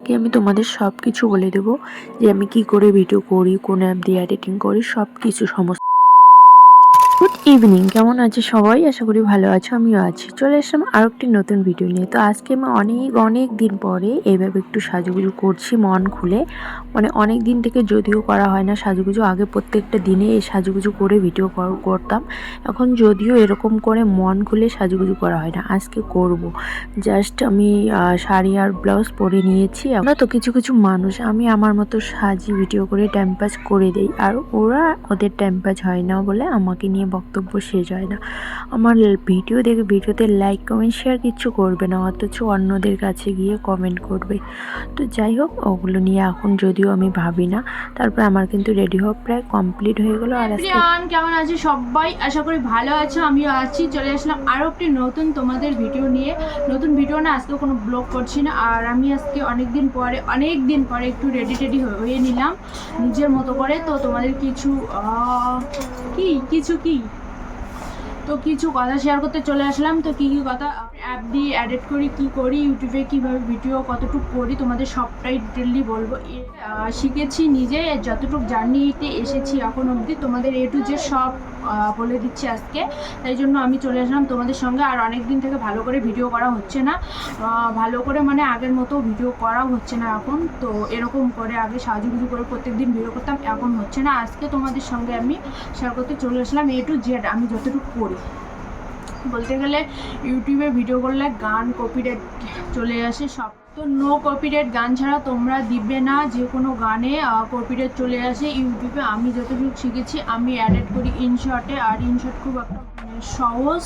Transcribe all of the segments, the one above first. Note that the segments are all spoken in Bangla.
আজকে আমি তোমাদের সব কিছু বলে দেবো যে আমি কি করে ভিডিও করি, কোন অ্যাপ দিয়ে এডিটিং করি সব কিছু সমস্ত গুড ইভিনিং কেমন আছে সবাই? আশা করি ভালো আছো, আমিও আছি। চলে আসলাম আরও একটি নতুন ভিডিও নিয়ে। তো আজকে আমি অনেক অনেক দিন পরে এইভাবে একটু সাজুগুজু করছি মন খুলে। মানে অনেক দিন থেকে যদিও করা হয় না সাজুগুজু, আগে প্রত্যেকটা দিনে এই সাজুগুজু করে ভিডিও কর- করতাম। এখন যদিও এরকম করে মন খুলে সাজুগুজু করা হয় না। আজকে করব। জাস্ট আমি শাড়ি আর ব্লাউজ পরে নিয়েছি। আমরা তো কিছু কিছু মানুষ। আমি আমার মতো সাজি ভিডিও করে টাইম পাস করে দেই। আর ওরা ওদের টাইম পাস হয় না বলে আমাকে নিয়ে বক্তব্য শেষ হয় না। আমার ভিডিও দেখে ভিডিওতে লাইক কমেন্ট শেয়ার কিচ্ছু করবে না, অথচ অন্যদের কাছে গিয়ে কমেন্ট করবে। তো যাই হোক, ওগুলো নিয়ে এখন যদিও আমি ভাবি না, তারপর আমার কিন্তু রেডি হওয়া প্রায় কমপ্লিট হয়ে গেলো আর কেমন আছে সবাই? আশা করি ভালো আছো, আমিও আছি। চলে আসলাম আরও একটি নতুন তোমাদের ভিডিও নিয়ে। নতুন ভিডিও না আজকে কোনো ব্লগ করছি না, আর আমি আজকে অনেক দিন পরে অনেক দিন পরে একটু রেডি টেডি হয়ে নিলাম নিজের মতো করে। তো তোমাদের কিছু কি কিছু কি? তো কিছু কথা শেয়ার করতে চলে আসলাম তো কি কি কথা? অ্যাপ দিয়ে অ্যাডেট করি, কি করি ইউটিউবে কীভাবে ভিডিও কতটুকু করি, তোমাদের সবটাই ডিটেললি বলব। শিখেছি নিজে, যতটুকু জার্নিতে এসেছি এখন অবধি, তোমাদের এ টু যে সব বলে দিচ্ছি আজকে। তাই জন্য আমি চলে আসলাম তোমাদের সঙ্গে, আর অনেক দিন থেকে ভালো করে ভিডিও করা হচ্ছে না। ভালো করে মানে আগের মতো ভিডিও করাও হচ্ছে না এখন। তো এরকম করে আগে সাজুগুজু করে প্রত্যেক দিন ভিডিও করতাম, এখন হচ্ছে না। আজকে তোমাদের সঙ্গে আমি শেয়ার করতে চলে আসলাম এ টু জেড আমি যতটুকু করি। বলতে গেলে ইউটিউবে ভিডিও করলে গান কপিরাইট চলে আসে। সব তো নো কপিরাইট গান ছাড়া তোমরা দিবে না। যে কোনো গানে কপিরাইট চলে আসে। ইউটিউবে আমি যতটুকু শিখেছি, আমি অ্যাডেড করি ইনশর্টে আর ইনশর্ট খুব একটা সহজ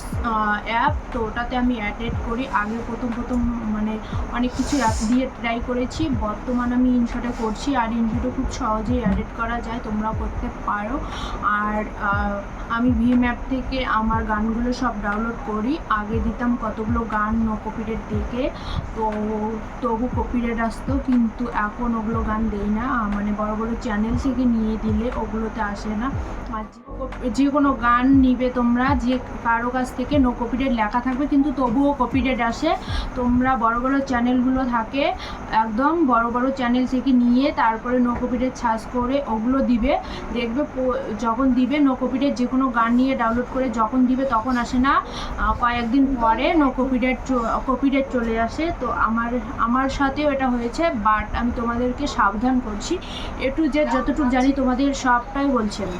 অ্যাপ তো ওটাতে আমি অ্যাডেড করি। আগে প্রথম প্রথম মানে অনেক কিছু অ্যাপ দিয়ে ট্রাই করেছি। বর্তমান আমি ইনশর্টে করছি, আর ইনশর্টে খুব সহজেই অ্যাডেড করা যায়, তোমরাও করতে পারো। আর আমি ভিম অ্যাপ থেকে আমার গানগুলো সব ডাউনলোড করি। আগে দিতাম কতগুলো গান নো কপিরেট দেখে তো তবু কপিরেট আসতো, কিন্তু এখন ওগুলো গান দেই না। মানে বড় বড় চ্যানেল থেকে নিয়ে দিলে ওগুলোতে আসে না। আর যে কোনো গান নিবে তোমরা, যে কারও কাছ থেকে নো কপিরেট লেখা থাকবে, কিন্তু তবুও কপিরেট আসে। তোমরা বড় বড় চ্যানেলগুলো থাকে, একদম বড় বড় চ্যানেল থেকে নিয়ে তারপরে নো কপিরেট সার্চ করে ওগুলো দিবে। দেখবে যখন দিবে নো কপিরেট যে কোনো গান নিয়ে ডাউনলোড করে যখন দিবে তখন আসে না। কয়েকদিন পরে নো কপিরেট কপিরেট চলে আসে। তো আমার আমার সাথেও এটা হয়েছে বাট আমি তোমাদেরকে সাবধান করছি। এ টু জেড যতটুকু জানি, তোমাদের সবটাই বলছি। আমি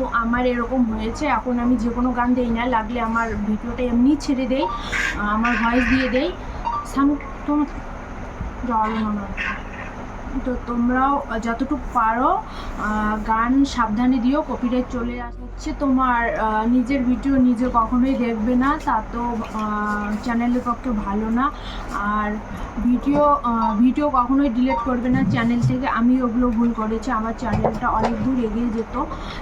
তো আমার এরকম হয়েছে এখন আমি যে কোনো গান দেই না, লাগলে আমার ভিডিওটা এমনি ছেড়ে দেই আমার ভয়েস দিয়ে দেই সানু, তোমার জল মনে হয়। তো তোমরাও যতটুকু পারো গান সাবধানে দিও কপিরাইট চলে আসছে। তোমার নিজের ভিডিও নিজে কখনোই দেখবে না, তা তো চ্যানেলের পক্ষে ভালো না। আর ভিডিও ভিডিও কখনোই ডিলিট করবে না চ্যানেল থেকে। আমি ওগুলো ভুল করেছি, আমার চ্যানেলটা অনেক দূর এগিয়ে যেত।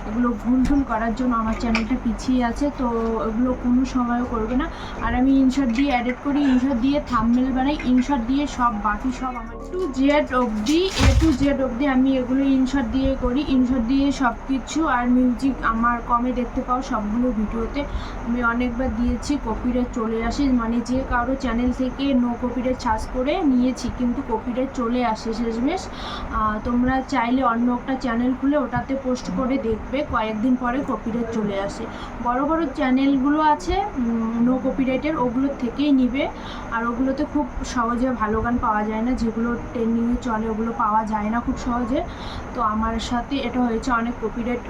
এগুলো ভুল ভুল করার জন্য আমার চ্যানেলটা পিছিয়ে আছে, তো এগুলো কোনো সময়ও করবে না। আর আমি ইনশট দিয়ে অ্যাডেড করি ইনশট দিয়ে থামমেল বানাই ইনশট দিয়ে সব, বাকি সব আমার টু জেড অবধি এ টু জেড অবধি আমি এগুলো ইনশট দিয়ে করি। ইনশট দিয়ে সব কিছু আর মিউজিক আমার কমে দেখতে পাও সবগুলো ভিডিওতে। আমি অনেকবার দিয়েছি কপিরাইট চলে আসে। মানে যে কারও চ্যানেল থেকে নো কপিরাইট সার্চ করে নিয়েছি, কিন্তু কপিরাইট চলে আসে শেষমেশ। তোমরা চাইলে অন্য একটা চ্যানেল খুলে ওটাতে পোস্ট করে দেখবে, কয়েকদিন পরে কপিরাইট চলে আসে। বড় বড় চ্যানেলগুলো আছে নো কপিরাইটের ওগুলোর থেকেই নিবে। আর ওগুলোতে খুব সহজে ভালো গান পাওয়া যায় না, যেগুলো ট্রেন্ডিংয়ে চলে, ওগুলো পাওয়া যায় না খুব সহজে। তো আমার সাথে এটা হয়েছে, অনেক কপিরাইট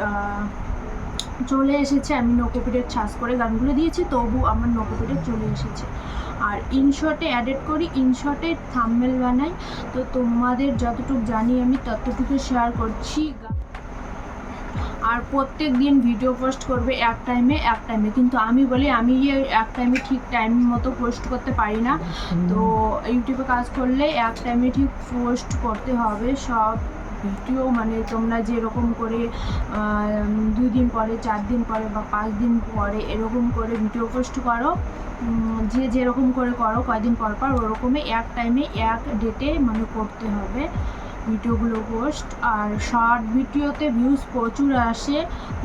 চলে এসেছে। আমি নো ছাস করে গানগুলো দিয়েছি তবু আমার নো কপিরাইট চলে এসেছে। আর ইনশটে অ্যাডেড করি ইনশটে থাম্বনেল বানাই। তো তোমাদের যতটুকু জানি আমি ততটুকু শেয়ার করছি। আর প্রত্যেক দিন ভিডিও পোস্ট করবে এক টাইমে এক টাইমে কিন্তু আমি বলি, আমি এক টাইমে ঠিক টাইম মতো পোস্ট করতে পারি না। তো ইউটিউবে কাজ করলে এক টাইমে ঠিক পোস্ট করতে হবে। সব ভিডিও মানে তোমরা যেরকম করে দুই দিন পরে, চার দিন পরে বা পাঁচ দিন পরে এরকম করে ভিডিও পোস্ট করো। যে যেরকম করে করো, কয়দিন পর পর ওরকমই এক টাইমে এক ডেটে মানে করতে হবে। ভিডিওগুলো পোস্ট আর শর্ট ভিডিওতে ভিউজ প্রচুর আসে।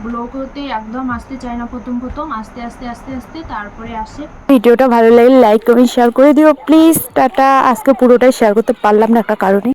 ব্লগতে একদম আসতে চায় না প্রথম প্রথম, আস্তে আস্তে আস্তে আস্তে তারপরে আসে। ভিডিওটা ভালো লাগলে লাইক কমেন্ট শেয়ার করে দিও প্লিজ টাটা। আজকে পুরোটাই শেয়ার করতে পারলাম না একটা কারণে।